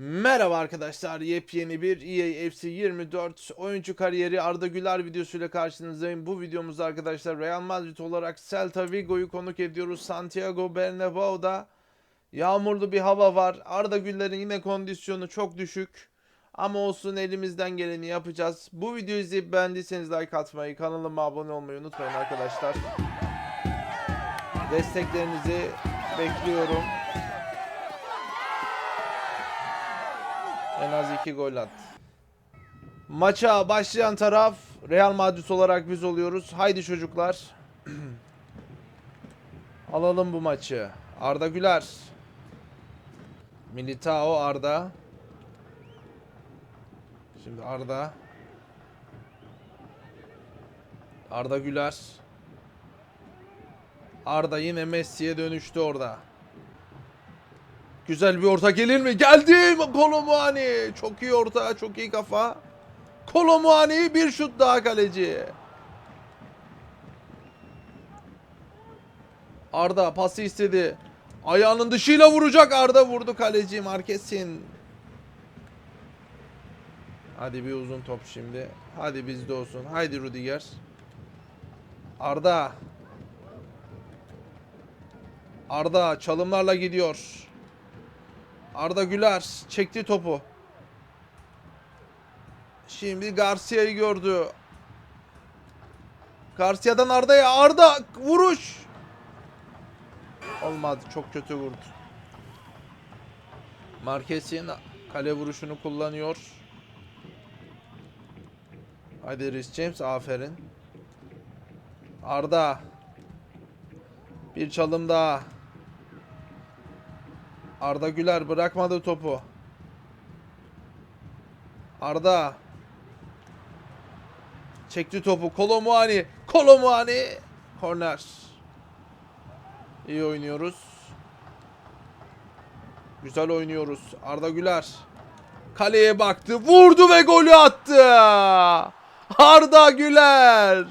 Merhaba arkadaşlar. Yepyeni bir EA FC 24 oyuncu kariyeri Arda Güler videosuyla karşınızdayım. Bu videomuzda arkadaşlar Real Madrid olarak Celta Vigo'yu konuk ediyoruz. Santiago Bernabéu'da yağmurlu bir hava var. Arda Güler'in yine kondisyonu çok düşük. Ama olsun elimizden geleni yapacağız. Bu videoyu izleyip beğendiyseniz like atmayı, kanalıma abone olmayı unutmayın arkadaşlar. Desteklerinizi bekliyorum. En az iki gol at. Maça başlayan taraf Real Madrid olarak biz oluyoruz. Haydi çocuklar. Alalım bu maçı. Arda Güler. Militao Arda. Şimdi Arda. Arda Güler. Arda yine Messi'ye dönüştü orada. Güzel bir orta gelir mi? Geldi Kolomuani. Çok iyi orta, çok iyi kafa. Kolomuani bir şut daha kaleci. Arda pası istedi. Ayağının dışıyla vuracak. Arda vurdu kaleci Marquez'in. Hadi bir uzun top şimdi. Hadi bizde olsun. Haydi Rudiger. Arda. Arda çalımlarla gidiyor. Arda Güler çekti topu. Şimdi Garcia'yı gördü. Garcia'dan Arda'ya Arda vuruş. Olmadı çok kötü vurdu. Marquez'in kale vuruşunu kullanıyor. Hadi Rhys James aferin. Arda. Bir çalım daha. Arda Güler bırakmadı topu. Arda. Çekti topu. Kolomuani. Kolomuani. Korner. İyi oynuyoruz. Güzel oynuyoruz. Arda Güler. Kaleye baktı. Vurdu ve golü attı. Arda Güler.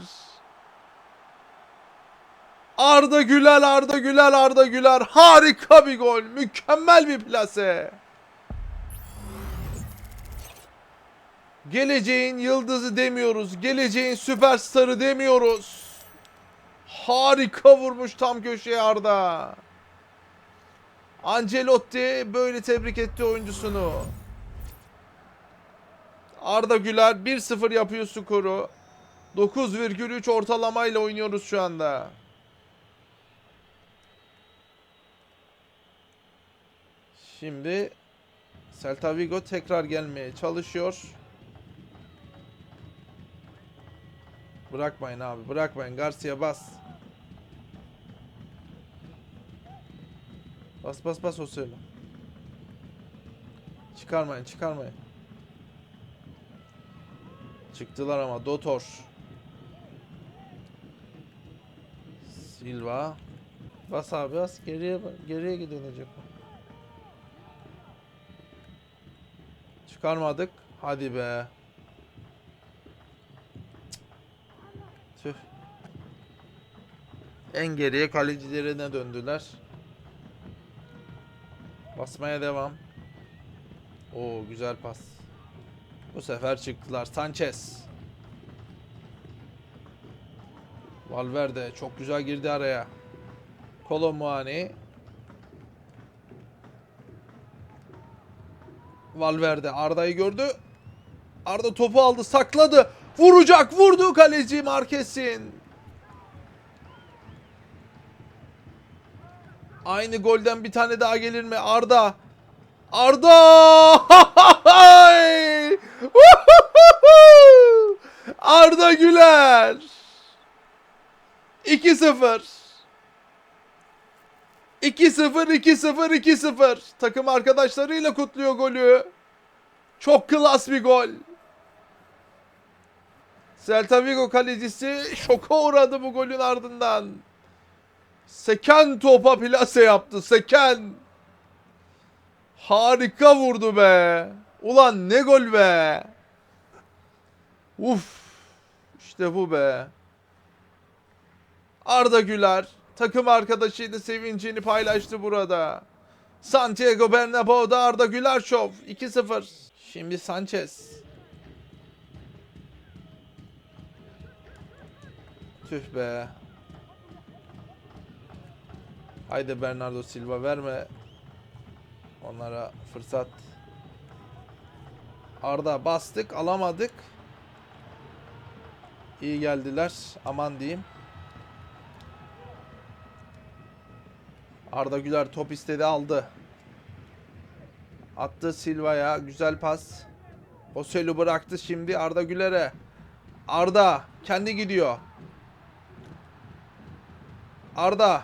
Arda Güler, Arda Güler, Arda Güler. Harika bir gol. Mükemmel bir plase. Geleceğin yıldızı demiyoruz. Geleceğin süperstarı demiyoruz. Harika vurmuş tam köşeye Arda. Ancelotti böyle tebrik etti oyuncusunu. Arda Güler 1-0 yapıyor skoru. 9,3 ortalamayla oynuyoruz şu anda. Şimdi Celta Vigo tekrar gelmeye çalışıyor. Bırakmayın abi bırakmayın. Garcia bas. Bas bas bas o söyle. Çıkarmayın çıkarmayın. Çıktılar ama Dotor. Silva. Bas abi bas. Geriye geriye gidilecek o. Çıkarmadık. Hadi be. Tüh. En geriye kalecilerine döndüler. Basmaya devam. Oo güzel pas. Bu sefer çıktılar. Sanchez. Valverde çok güzel girdi araya. Kolomuani. Valverde Arda'yı gördü. Arda topu aldı, sakladı. Vuracak, vurdu kaleci Marquez'in. Aynı golden bir tane daha gelir mi? Arda. Arda! Arda Güler. 2-0. 2-0 2-0 2-0. Takım arkadaşlarıyla kutluyor golü. Çok klas bir gol. Celta Vigo kalecisi şoka uğradı bu golün ardından. Seken topa plase yaptı. Seken. Harika vurdu be. Ulan ne gol be. Uf. İşte bu be. Arda Güler takım arkadaşıydı sevincini paylaştı burada. Santiago Bernabeu'da Arda Güler Şov 2-0. Şimdi Sanchez. Tüh be. Haydi Bernardo Silva verme. Onlara fırsat. Arda bastık alamadık. İyi geldiler. Aman diyeyim. Arda Güler top istedi aldı. Attı Silva'ya güzel pas. Oselu bıraktı şimdi Arda Güler'e. Arda kendi gidiyor. Arda.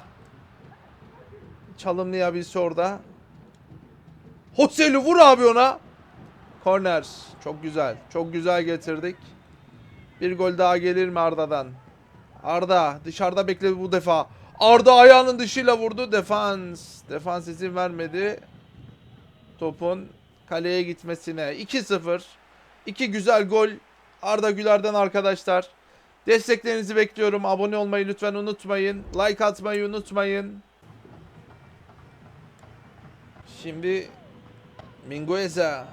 Çalımlayabilse orada. Hoselu vur abi ona. Korner. Çok güzel. Çok güzel getirdik. Bir gol daha gelir mi Arda'dan? Arda dışarıda bekledi bu defa. Arda ayağının dışıyla vurdu. Defans. Defans izin vermedi. Topun kaleye gitmesine. 2-0. İki güzel gol. Arda Güler'den arkadaşlar. Desteklerinizi bekliyorum. Abone olmayı lütfen unutmayın. Like atmayı unutmayın. Şimdi Mingueza.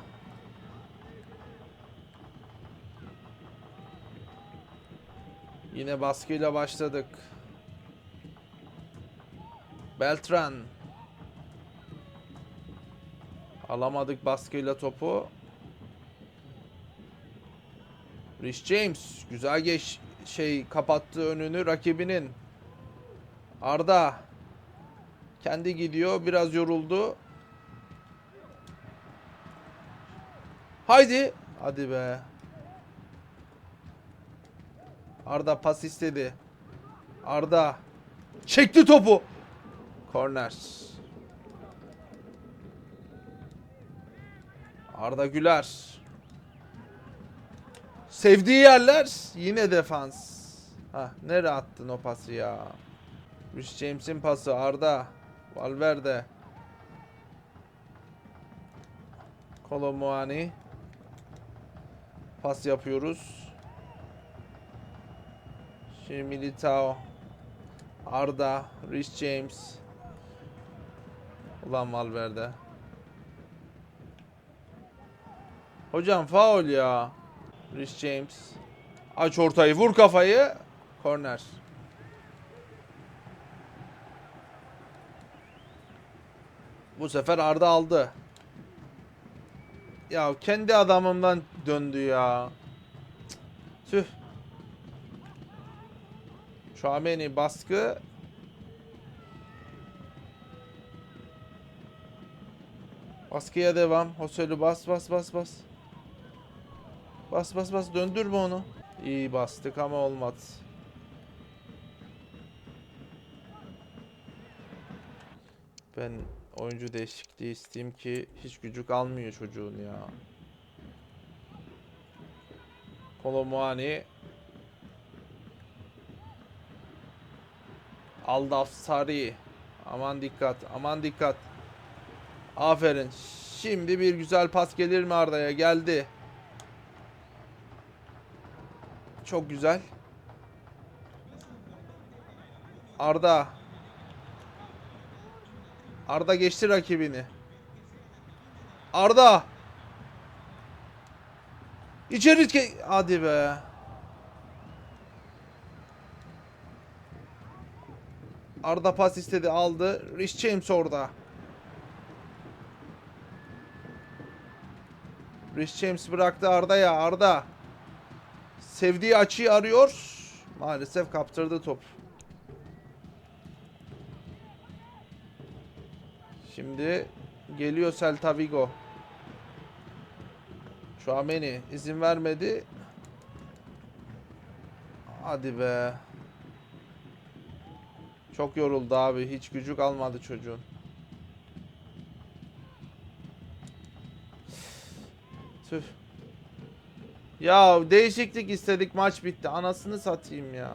Yine baskıyla başladık. Beltran. Alamadık baskıyla topu. Rich James güzel geç şey kapattı önünü rakibinin. Arda kendi gidiyor biraz yoruldu. Haydi. Hadi be. Arda pas istedi. Arda çekti topu. Korner. Arda Güler. Sevdiği yerler yine defans. Ha nereye attın o pası ya? Rich James'in pası Arda. Valverde. Kolomuani. Pas yapıyoruz. Şimdi Militao. Arda. Rich James. Ulan Valverde. Hocam faul ya. Rich James. Aç ortayı vur kafayı. Korner. Bu sefer Arda aldı. Ya kendi adamımdan döndü ya. Tüh. Şameni baskı. Baskıya devam. Hoselu bas bas bas bas. Bas bas bas döndürme onu. İyi bastık ama olmadı. Ben oyuncu değişikliği isteyeyim ki hiç gücü kalmıyor çocuğun ya. Kolomuani Aldaf Sari Aman dikkat aman dikkat Aferin. Şimdi bir güzel pas gelir mi Arda'ya? Geldi. Çok güzel. Arda. Arda geçti rakibini. Arda. İçeri ke- hadi be. Arda pas istedi aldı. Rich James orada. Rich James bıraktı Arda'ya. Arda. Sevdiği açıyı arıyor. Maalesef kaptırdı top. Şimdi geliyor Celta Vigo. Şuameni izin vermedi. Hadi be. Çok yoruldu abi. Hiç gücü kalmadı çocuğun. Tüh. Ya değişiklik istedik maç bitti. Anasını satayım ya.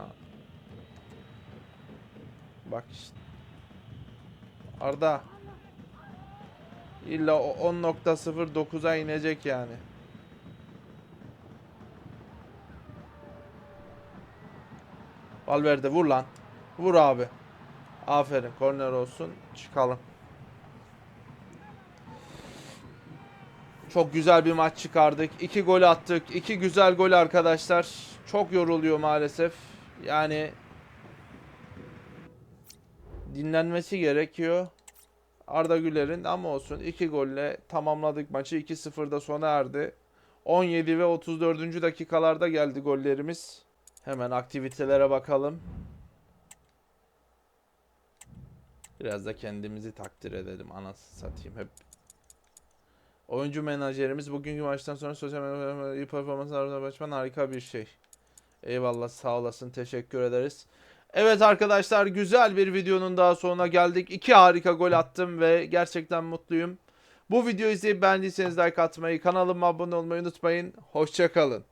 Bak işte. Arda. İlla o 10.09'a inecek yani. Valverde vur lan. Vur abi. Aferin korner olsun. Çıkalım. Çok güzel bir maç çıkardık. 2 gol attık. 2 güzel gol arkadaşlar. Çok yoruluyor maalesef. Yani dinlenmesi gerekiyor. Arda Güler'in ama olsun 2 golle tamamladık maçı. 2-0'da sona erdi. 17 ve 34. dakikalarda geldi gollerimiz. Hemen aktivitelere bakalım. Biraz da kendimizi takdir edelim. Anası satayım hep. Oyuncu menajerimiz bugünkü maçtan sonra sosyal medyada iyi performanslarına başlaman harika bir şey. Eyvallah sağ olasın teşekkür ederiz. Evet arkadaşlar güzel bir videonun daha sonuna geldik. İki harika gol attım ve gerçekten mutluyum. Bu videoyu izleyip beğendiyseniz like atmayı, kanalıma abone olmayı unutmayın. Hoşçakalın.